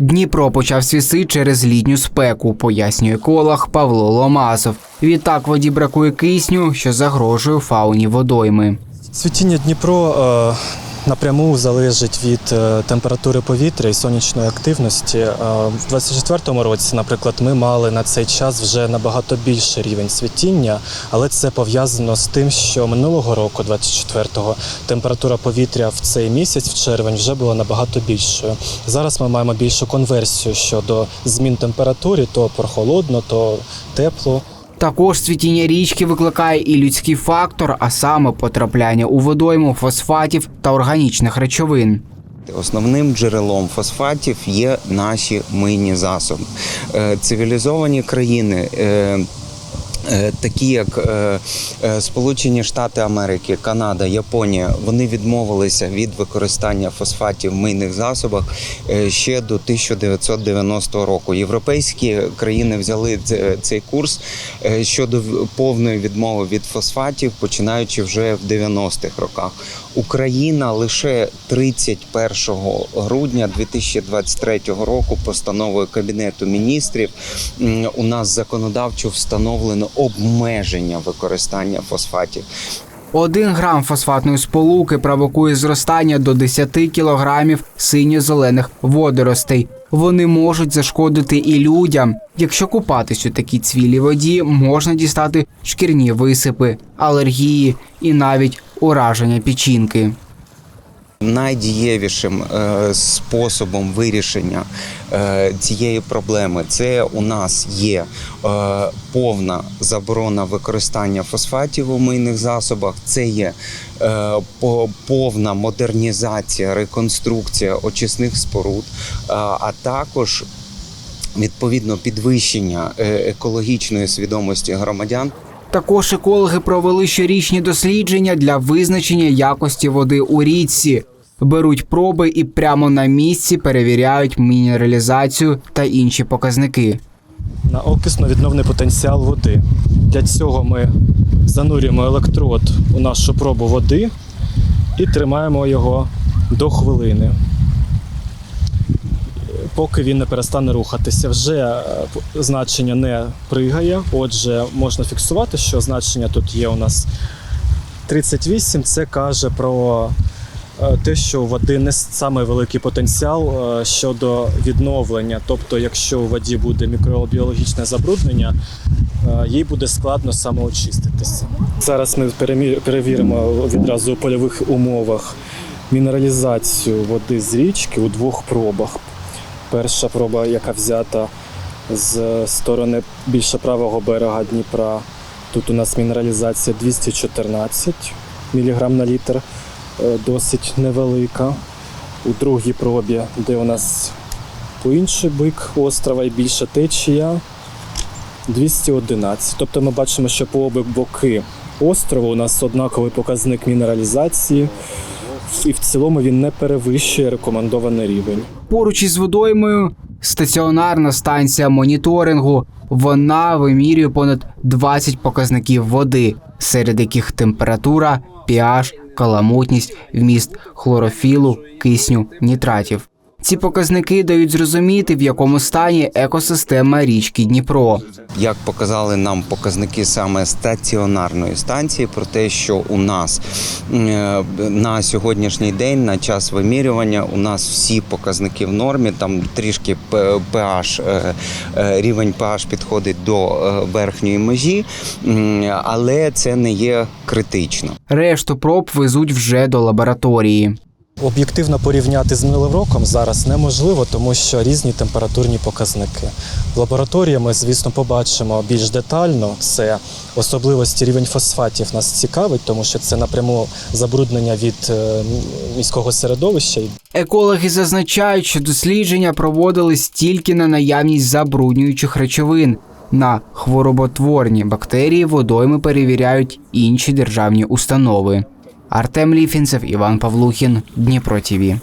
Дніпро почав свіси через літню спеку, пояснює колах Павло Ломасов. Відтак воді бракує кисню, що загрожує фауні водойми. Світіння Дніпро е, напряму залежить від е, температури повітря і сонячної активності. Е, в 24-му році, наприклад, ми мали на цей час вже набагато більший рівень цвітіння, але це пов'язано з тим, що минулого року, 24-го, температура повітря в цей місяць, в червень, вже була набагато більшою. Зараз ми маємо більшу конверсію щодо змін температури, то прохолодно, то тепло. Також цвітіння річки викликає і людський фактор, а саме потрапляння у водойму фосфатів та органічних речовин. Основним джерелом фосфатів є наші мийні засоби. Е, Цивілізовані країни. Е, Такі як е, е, Сполучені Штати Америки, Канада, Японія, вони відмовилися від використання фосфатів в мийних засобах ще до 1990 року. Європейські країни взяли цей курс щодо повної відмови від фосфатів, починаючи вже в 90-х роках. Україна лише 31 грудня 2023 року постановою Кабінету міністрів у нас законодавчо встановлено обмеження використання фосфатів. Один грам фосфатної сполуки провокує зростання до 10 кілограмів синьо-зелених водоростей. Вони можуть зашкодити і людям. Якщо купатись у такій цвілій воді, можна дістати шкірні висипи, алергії і навіть ураження печінки. Найдієвішим е, способом вирішення е, цієї проблеми це у нас є е, повна заборона використання фосфатів у мийних засобах. Це є повна модернізація, реконструкція очисних споруд, а також відповідно підвищення екологічної свідомості громадян. Також екологи провели щорічні дослідження для визначення якості води у річці. Беруть проби і прямо на місці перевіряють мінералізацію та інші показники. на окисно-відновний потенціал води. Для цього ми занурюємо електрод у нашу пробу води і тримаємо його до хвилини, поки він не перестане рухатися. Вже е, значення не пригає, отже, можна фіксувати, що значення тут є у нас 38. Це каже про те, що у води не самий великий потенціал е, щодо відновлення. Тобто, якщо у воді буде мікробіологічне забруднення, е, їй буде складно самоочиститися. Зараз ми перевіримо відразу у польових умовах мінералізацію води з річки у двох пробах. Перша проба, яка взята з сторони більше правого берега Дніпра. Тут у нас мінералізація 214 мг на літр, е, досить невелика. У другій пробі, де у нас по інший бик острова і більша течія 211. Тобто ми бачимо, що по обидва боки острова у нас однаковий показник мінералізації, і в цілому він не перевищує рекомендований рівень. Поруч із водоймою стаціонарна станція моніторингу. Вона вимірює понад 20 показників води, серед яких температура, pH, каламутність, вміст хлорофілу, кисню, нітратів. Ці показники дають зрозуміти, в якому стані екосистема річки Дніпро. як показали нам показники саме стаціонарної станції, про те, що у нас е, на сьогоднішній день, на час вимірювання, у нас всі показники в нормі. Там трішки pH, е, е, рівень pH підходить до верхньої межі, але це не є критично. Решту проб везуть вже до лабораторії. Об'єктивно порівняти з минулим роком зараз неможливо, тому що різні температурні показники. В лабораторії ми, звісно, побачимо більш детально. Це особливості рівень фосфатів нас цікавить, тому що це напряму забруднення від е, міського середовища. Екологи зазначають, що дослідження проводились тільки на наявність забруднюючих речовин. На хвороботворні бактерії водойми перевіряють інші державні установи. Артем Ліфінцев, Іван Павлухін, Дніпро ТІВІ.